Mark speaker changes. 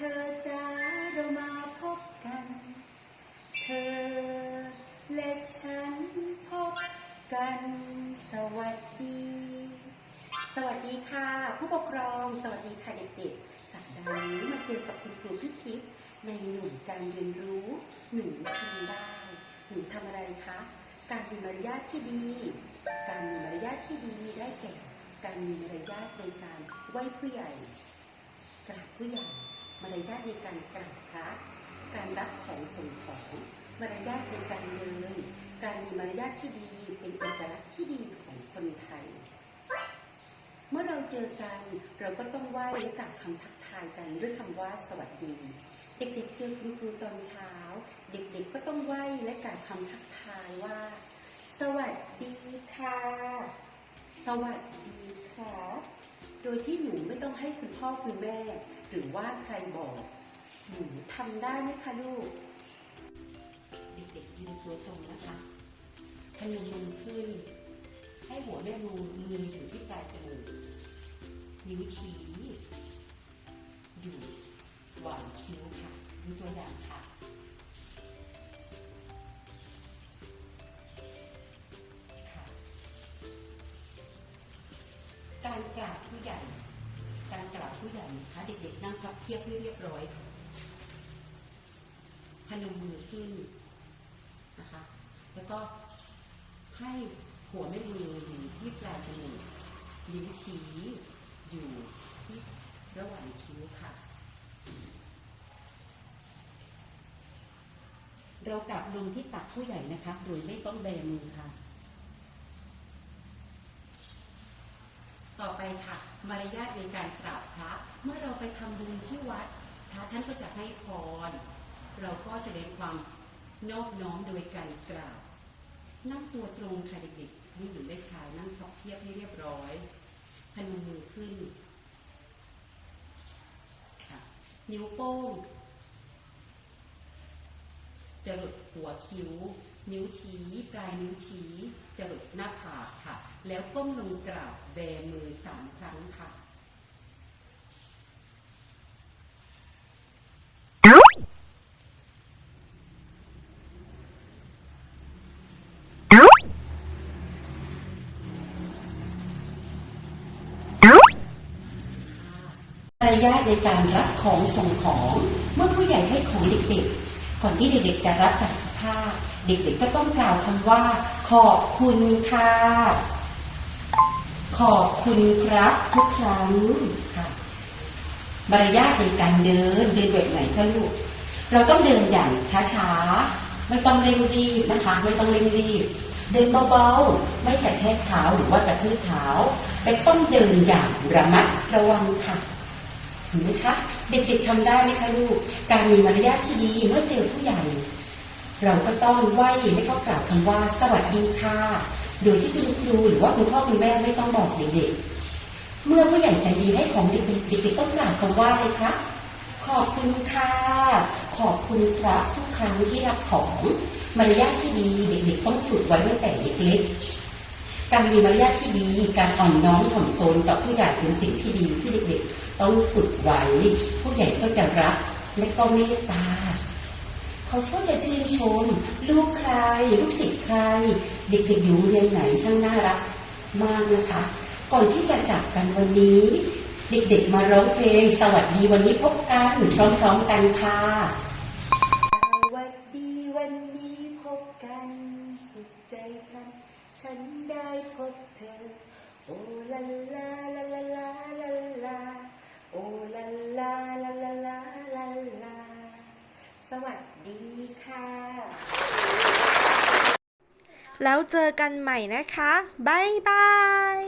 Speaker 1: ธอจ้าเรามาพบกัน เธอและฉันพบกัน สวัสดี สวัสดีค่ะ ผู้ปกครอง สวัสดีค่ะเด็กๆ สัปดาห์นี้มาเจอกับคุณครูพี่ทิพย์ในหนุ่มการเรียนรู้หนูทำได้หนูทำอะไรคะ การมีมารยาทที่ดี การมีมารยาทที่ดีได้แก่ การมีมารยาทในการไหว้ผู้ใหญ่กราบผู้ใหญ่ มารยาทในการกราบพระการรับของส่งของมารยาทในการเดินการมีมารยาทที่ดีเป็นเอกลักษณ์ที่ดีของคนไทย เมื่อเราเจอกันเราก็ต้องไหว้และกล่าวคำทักทายกันด้วยคำว่าสวัสดี เด็กๆเจอคุณครูตอนเช้า เด็กๆก็ต้องไหว้และกล่าวคำทักทายว่า สวัสดีค่ะ สวัสดีครับโดยที่หนูไม่ต้องให้คุณพ่อคุณแม่ หรือว่าใครบอกหนูทำได้ไหมคะลูก เด็กๆยืนตัวตรงนะคะพนมมือขึ้น ให้หัวแม่มือมืออยู่ที่ปลายจมูกนิ้วชี้อยู่หว่างคิ้วค่ะดูตัวอย่างค่ะค่ะการกราบผู้ใหญ่ การกราบผู้ใหญ่นะคะเด็กๆนั่งพับเทียบให้เรียบร้อยค่ะพนมมือขึ้นนะคะ แล้วก็ให้หัวแม่มืออยู่ที่ปลายจมูกนิ้วชี้อยู่ที่ระหว่างคิ้วค่ะ เรากลับลงที่ตักผู้ใหญ่นะคะ โดยไม่ต้องแบมือค่ะ ต่อไปค่ะ มารยาทในการกราบพระ เมื่อเราไปทำบุญที่วัดพระท่านก็จะให้พร เราก็แสดงความนอบน้อมโดยการกราบ นั่งตัวตรงค่ะเด็กๆทั้หญิงและชายนั่งพับเพียบให้เรียบร้อยพนมมือขึ้นนิ้วโป้งจรดหัวคิ้ว นิ้วชี้ปลายนิ้วชี้จรดหน้าผากค่ะ แล้วก้มลงกราบแบมือสามครั้งค่ะมายาทในการรับของส่งของ เมื่อผู้ใหญ่ให้ของเด็กๆ ก่อนที่เด็กๆจะรับจา กผ้าเด็กๆก็ต้องกล่าวคำว่า ขอบคุณค่ะ ขอบคุณครับทุกครั้งค่ะมารยาทในการเดินเดินแบบไหนคะลูก เราต้องเดินอย่างช้าๆ ไม่ต้องเร่งรีบนะคะ ไม่ต้องเร่งรีบ เดินเบาๆ ไม่กระแทกเท้าหรือว่ากระทืบเท้า แต่ต้องเดินอย่างระมัดระวังค่ะเห็นไหมคะ เด็กๆทำได้ไหมคะลูก การมีมารยาทที่ดีเมื่อเจอผู้ใหญ่ เราก็ต้องไหว้และก็กล่าวคำว่าสวัสดีค่ะ โดยที่คุณครูหรือว่าคุณพ่อคุณแม่ไม่ต้องบอกเด็กๆ เมื่อผู้ใหญ่ใจดีให้ของเด็กๆเด็กๆต้องกล่าวคำว่าอะไรคะขอบคุณค่ะ ขอบคุณครับทุกครั้งที่รับของมารยาทที่ดีเด็กๆต้องฝึกไว้ตั้งแต่เล็กๆ การมีมารยาทที่ดี การอ่อนน้อมถ่อมตนต่อผู้ใหญ่เป็นสิ่งที่ดีที่เด็กๆ ต้องฝึกไว้ ผู้ใหญ่ก็จะรักและก็เมตตา เขาก็จะชื่นชม ลูกใคร ลูกศิษย์ใคร เด็กๆอยู่เรียนไหนช่างน่ารักมากนะคะ ก่อนที่จะจากกันวันนี้ เด็กๆมาร้องเพลง สวัสดีวันนี้พบกันพร้อมๆกันค่ะ
Speaker 2: สวัสดีวันนี้พบกันสุขใจพลัน ฉันได้พบเธอลาลาลาลาลาลาลาโอ้ลาลาลาลาลาลาลาสวัสดีค่ะ
Speaker 3: แล้วเจอกันใหม่นะคะ บ๊ายบาย